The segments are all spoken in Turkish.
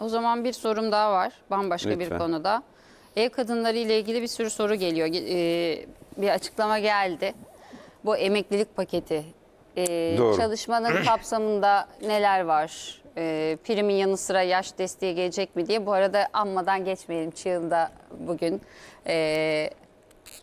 O zaman bir sorum daha var. Bambaşka bir Lütfen. konuda. Ev kadınları ile ilgili bir sürü soru geliyor. Ee, bir açıklama geldi. Bu emeklilik paketi. Ee, Doğru. çalışmanın kapsamında neler var? Ee, primin yanı sıra yaş desteği gelecek mi diye. Bu arada anmadan geçmeyelim. Çığıl'da bugün e,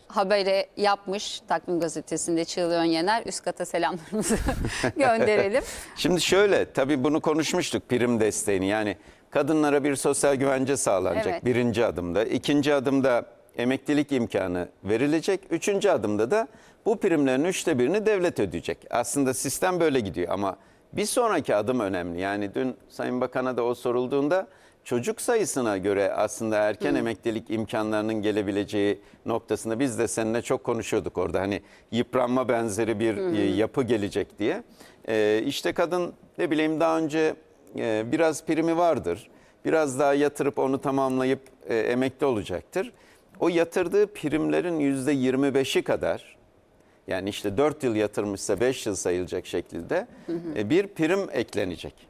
haberi yapmış Takvim Gazetesi'nde Çığıl Önyener. Üst kata selamlarımızı gönderelim. Şimdi şöyle tabii bunu konuşmuştuk prim desteğini yani kadınlara bir sosyal güvence sağlanacak Evet. birinci adımda. ikinci adımda emeklilik imkanı verilecek. Üçüncü adımda da bu primlerin üçte birini devlet ödeyecek. Aslında sistem böyle gidiyor ama bir sonraki adım önemli. Yani dün Sayın Bakan'a da o sorulduğunda çocuk sayısına göre aslında erken emeklilik imkanlarının gelebileceği noktasında biz de seninle çok konuşuyorduk orada. Hani yıpranma benzeri bir e, yapı gelecek diye. E, işte kadın ne bileyim daha önce e, biraz primi vardır. Biraz daha yatırıp onu tamamlayıp e, emekli olacaktır. O yatırdığı primlerin yüzde 25'i kadar yani işte 4 yıl yatırmışsa 5 yıl sayılacak şekilde e, bir prim eklenecek.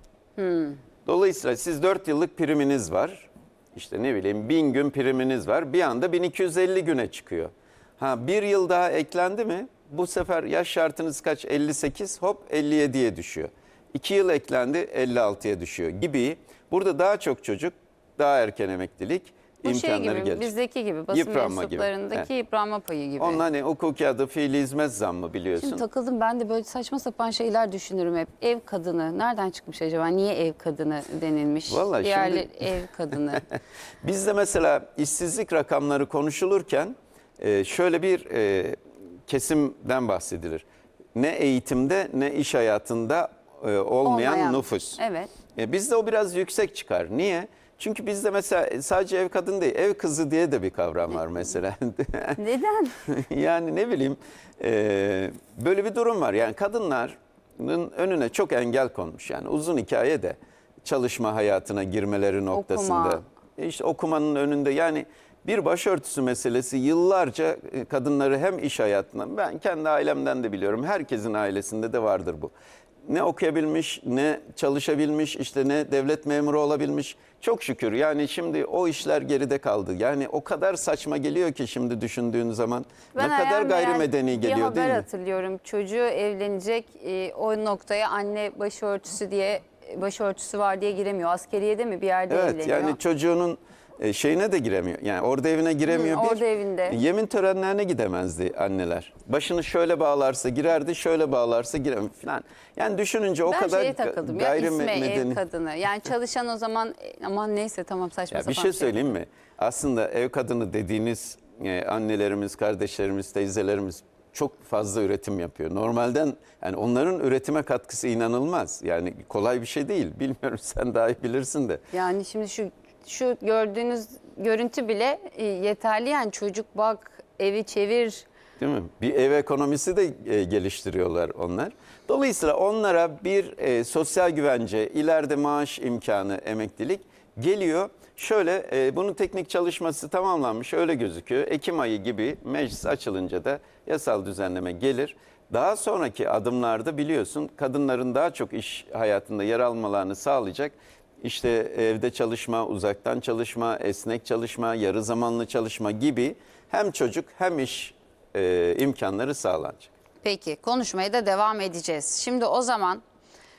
Dolayısıyla siz 4 yıllık priminiz var. İşte ne bileyim 1000 gün priminiz var. Bir anda 1250 güne çıkıyor. Ha bir yıl daha eklendi mi? Bu sefer yaş şartınız kaç? 58 hop 57'ye düşüyor. 2 yıl eklendi 56'ya düşüyor gibi. Burada daha çok çocuk, daha erken emeklilik Bu şey imkanları gibi, gelecek. bizdeki gibi basın Yıpranma gibi. mensuplarındaki yıpranma payı gibi. Onun hani hukuki adı fiili hizmet zammı biliyorsun. Şimdi takıldım ben de böyle saçma sapan şeyler düşünürüm hep. Ev kadını nereden çıkmış acaba? Niye ev kadını denilmiş? Vallahi Diğerleri şimdi- ev kadını. Bizde mesela işsizlik rakamları konuşulurken e, şöyle bir e, kesimden bahsedilir. Ne eğitimde ne iş hayatında olmayan, Olmayan. nüfus. Evet. E, bizde o biraz yüksek çıkar. Niye? Çünkü bizde mesela sadece ev kadın değil, ev kızı diye de bir kavram var mesela. Neden? yani ne bileyim e, böyle bir durum var. Yani kadınların önüne çok engel konmuş. Yani uzun hikaye de çalışma hayatına girmeleri noktasında. E İşte okumanın önünde yani bir başörtüsü meselesi yıllarca e, kadınları hem iş hayatına ben kendi ailemden de biliyorum herkesin ailesinde de vardır bu. Ne okuyabilmiş, ne çalışabilmiş, işte ne devlet memuru olabilmiş. Çok şükür yani şimdi o işler geride kaldı. Yani o kadar saçma geliyor ki şimdi düşündüğün zaman. Ben ne kadar gayrimedeni bir geliyor haber değil mi? hatırlıyorum. Çocuğu evlenecek e, o noktaya anne başörtüsü diye başörtüsü var diye giremiyor. Askeriyede mi bir yerde Evet evleniyor. yani çocuğunun e, şeyine de giremiyor. Yani orada evine giremiyor. Hı, bir, orada evinde. Yemin törenlerine gidemezdi anneler. Başını şöyle bağlarsa girerdi, şöyle bağlarsa giremez falan. Yani düşününce o ben kadar şeye takıldım ev kadını. Yani çalışan o zaman e, aman neyse tamam saçma Ya sapan bir şey söyleyeyim mi? Aslında ev kadını dediğiniz e, annelerimiz, kardeşlerimiz, teyzelerimiz çok fazla üretim yapıyor. Normalden yani onların üretime katkısı inanılmaz. Yani kolay bir şey değil. Bilmiyorum sen daha iyi bilirsin de. Yani şimdi şu şu gördüğünüz görüntü bile e, yeterli yani çocuk bak evi çevir Değil mi? Bir ev ekonomisi de e, geliştiriyorlar onlar. Dolayısıyla onlara bir e, sosyal güvence, ileride maaş imkanı, emeklilik geliyor. Şöyle bunun teknik çalışması tamamlanmış öyle gözüküyor. Ekim ayı gibi meclis açılınca da yasal düzenleme gelir. Daha sonraki adımlarda biliyorsun kadınların daha çok iş hayatında yer almalarını sağlayacak. İşte evde çalışma, uzaktan çalışma, esnek çalışma, yarı zamanlı çalışma gibi hem çocuk hem iş e, imkanları sağlanacak. Peki konuşmaya da devam edeceğiz. Şimdi o zaman